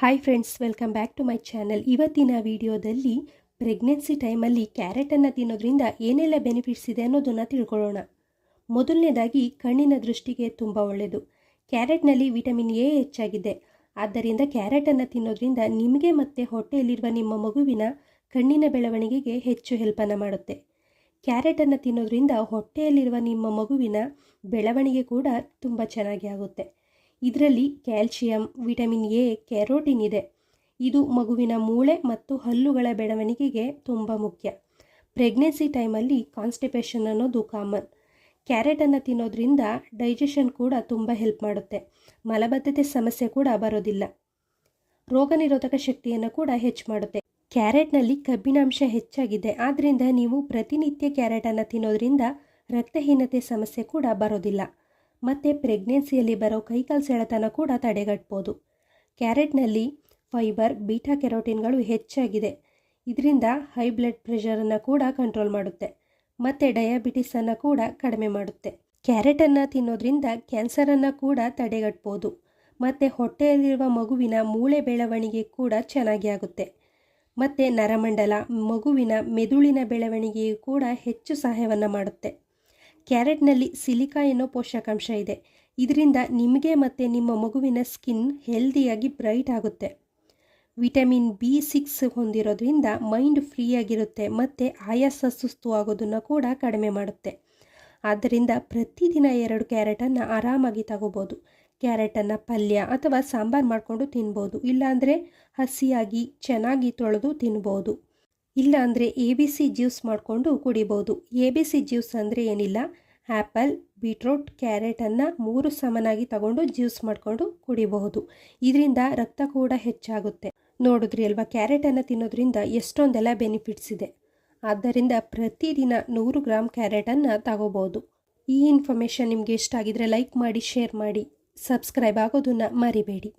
Hi friends welcome back to my channel ಇವತ್ತಿನ ವಿಡಿಯೋದಲ್ಲಿ pregnancy ಟೈಮಲ್ಲಿ ಕ್ಯಾರೆಟನ್ನು ತಿನ್ನೋದ್ರಿಂದ ಏನೆಲ್ಲ ಬೆನಿಫಿಟ್ಸ್ ಇದೆ ಅನ್ನೋದನ್ನು ತಿಳ್ಕೊಳ್ಳೋಣ. ಮೊದಲನೇದಾಗಿ ಕಣ್ಣಿನ ದೃಷ್ಟಿಗೆ ತುಂಬ ಒಳ್ಳೆಯದು ಕ್ಯಾರೆಟ್ನಲ್ಲಿ ವಿಟಮಿನ್ ಎ ಹೆಚ್ಚಾಗಿದೆ. ಆದ್ದರಿಂದ ಕ್ಯಾರೆಟನ್ನು ತಿನ್ನೋದ್ರಿಂದ ನಿಮಗೆ ಮತ್ತು ಹೊಟ್ಟೆಯಲ್ಲಿರುವ ನಿಮ್ಮ ಮಗುವಿನ ಕಣ್ಣಿನ ಬೆಳವಣಿಗೆಗೆ ಹೆಚ್ಚು ಹೆಲ್ಪನ್ನು ಮಾಡುತ್ತೆ. ಕ್ಯಾರೆಟನ್ನು ತಿನ್ನೋದ್ರಿಂದ ಹೊಟ್ಟೆಯಲ್ಲಿರುವ ನಿಮ್ಮ ಮಗುವಿನ ಬೆಳವಣಿಗೆ ಕೂಡ ತುಂಬ ಚೆನ್ನಾಗಿ ಆಗುತ್ತೆ. ಇದರಲ್ಲಿ ಕ್ಯಾಲ್ಶಿಯಂ, ವಿಟಮಿನ್ ಎ ಕ್ಯಾರೋಟಿನ್ ಇದೆ. ಇದು ಮಗುವಿನ ಮೂಳೆ ಮತ್ತು ಹಲ್ಲುಗಳ ಬೆಳವಣಿಗೆಗೆ ತುಂಬ ಮುಖ್ಯ. ಪ್ರೆಗ್ನೆನ್ಸಿ ಟೈಮಲ್ಲಿ ಕಾನ್ಸ್ಟಿಪೇಷನ್ ಅನ್ನೋದು ಕಾಮನ್. ಕ್ಯಾರೆಟನ್ನು ತಿನ್ನೋದ್ರಿಂದ ಡೈಜೆಷನ್ ಕೂಡ ತುಂಬ ಹೆಲ್ಪ್ ಮಾಡುತ್ತೆ. ಮಲಬದ್ಧತೆ ಸಮಸ್ಯೆ ಕೂಡ ಬರೋದಿಲ್ಲ. ರೋಗ ನಿರೋಧಕ ಶಕ್ತಿಯನ್ನು ಕೂಡ ಹೆಚ್ಚು ಮಾಡುತ್ತೆ. ಕ್ಯಾರೆಟ್ನಲ್ಲಿ ಕಬ್ಬಿನಾಂಶ ಹೆಚ್ಚಾಗಿದೆ. ಆದ್ದರಿಂದ ನೀವು ಪ್ರತಿನಿತ್ಯ ಕ್ಯಾರೆಟನ್ನು ತಿನ್ನೋದ್ರಿಂದ ರಕ್ತಹೀನತೆ ಸಮಸ್ಯೆ ಕೂಡ ಬರೋದಿಲ್ಲ. ಮತ್ತು ಪ್ರೆಗ್ನೆನ್ಸಿಯಲ್ಲಿ ಬರೋ ಕೈಕಾಲು ಸೆಳೆತನ ಕೂಡ ತಡೆಗಟ್ಬೋದು. ಕ್ಯಾರೆಟ್ನಲ್ಲಿ ಫೈಬರ್ ಬೀಟಾ ಕೆರೋಟಿನ್ಗಳು ಹೆಚ್ಚಾಗಿದೆ. ಇದರಿಂದ ಹೈ ಬ್ಲಡ್ ಪ್ರೆಷರನ್ನು ಕೂಡ ಕಂಟ್ರೋಲ್ ಮಾಡುತ್ತೆ. ಮತ್ತು ಡಯಾಬಿಟಿಸನ್ನು ಕೂಡ ಕಡಿಮೆ ಮಾಡುತ್ತೆ. ಕ್ಯಾರೆಟನ್ನು ತಿನ್ನೋದ್ರಿಂದ ಕ್ಯಾನ್ಸರನ್ನು ಕೂಡ ತಡೆಗಟ್ಬೋದು. ಮತ್ತು ಹೊಟ್ಟೆಯಲ್ಲಿರುವ ಮಗುವಿನ ಮೂಳೆ ಬೆಳವಣಿಗೆ ಕೂಡ ಚೆನ್ನಾಗಿ ಆಗುತ್ತೆ. ಮತ್ತು ನರಮಂಡಲ, ಮಗುವಿನ ಮೆದುಳಿನ ಬೆಳವಣಿಗೆಯು ಕೂಡ ಹೆಚ್ಚು ಸಹಾಯವನ್ನು ಮಾಡುತ್ತೆ. ಕ್ಯಾರೆಟ್ನಲ್ಲಿ ಸಿಲಿಕಾ ಎನ್ನೋ ಪೋಷಕಾಂಶ ಇದೆ. ಇದರಿಂದ ನಿಮಗೆ ಮತ್ತು ನಿಮ್ಮ ಮಗುವಿನ ಸ್ಕಿನ್ ಹೆಲ್ದಿಯಾಗಿ ಬ್ರೈಟ್ ಆಗುತ್ತೆ. ವಿಟಮಿನ್ ಬಿ ಸಿಕ್ಸ್ ಹೊಂದಿರೋದ್ರಿಂದ ಮೈಂಡ್ ಫ್ರೀಯಾಗಿರುತ್ತೆ ಮತ್ತು ಆಯಾಸ ಸುಸ್ತು ಆಗೋದನ್ನು ಕೂಡ ಕಡಿಮೆ ಮಾಡುತ್ತೆ. ಆದ್ದರಿಂದ ಪ್ರತಿದಿನ ಎರಡು ಕ್ಯಾರೆಟನ್ನು ಆರಾಮಾಗಿ ತಗೋಬೋದು. ಕ್ಯಾರೆಟನ್ನು ಪಲ್ಯ ಅಥವಾ ಸಾಂಬಾರು ಮಾಡಿಕೊಂಡು ತಿನ್ಬೋದು. ಇಲ್ಲಾಂದರೆ ಹಸಿಯಾಗಿ, ಚೆನ್ನಾಗಿ ತೊಳೆದು ತಿನ್ಬೋದು. ಇಲ್ಲಾಂದರೆ ಎ ಬಿ ಸಿ ಜ್ಯೂಸ್ ಮಾಡಿಕೊಂಡು ಕುಡಿಬೋದು. ಎ ಬಿ ಸಿ ಜ್ಯೂಸ್ ಅಂದರೆ ಏನಿಲ್ಲ? ಆ್ಯಪಲ್ ಬೀಟ್ರೋಟ್ ಕ್ಯಾರೆಟನ್ನು ಮೂರು ಸಮನಾಗಿ ತಗೊಂಡು ಜ್ಯೂಸ್ ಮಾಡಿಕೊಂಡು ಕುಡಿಬಹುದು. ಇದರಿಂದ ರಕ್ತ ಕೂಡ ಹೆಚ್ಚಾಗುತ್ತೆ. ನೋಡಿದ್ರಿ ಅಲ್ವಾ? ಕ್ಯಾರೆಟನ್ನು ತಿನ್ನೋದ್ರಿಂದ ಎಷ್ಟೊಂದೆಲ್ಲ ಬೆನಿಫಿಟ್ಸ್ ಇದೆ. ಆದ್ದರಿಂದ ಪ್ರತಿದಿನ ನೂರು ಗ್ರಾಮ್ ಕ್ಯಾರೆಟನ್ನು ತಗೋಬೋದು ಈ ಇನ್ಫಾರ್ಮೇಷನ್ ನಿಮಗೆ ಇಷ್ಟ ಆಗಿದ್ರೆ ಲೈಕ್ ಮಾಡಿ ಶೇರ್ ಮಾಡಿ ಸಬ್ಸ್ಕ್ರೈಬ್ ಆಗೋದನ್ನು ಮರಿಬೇಡಿ.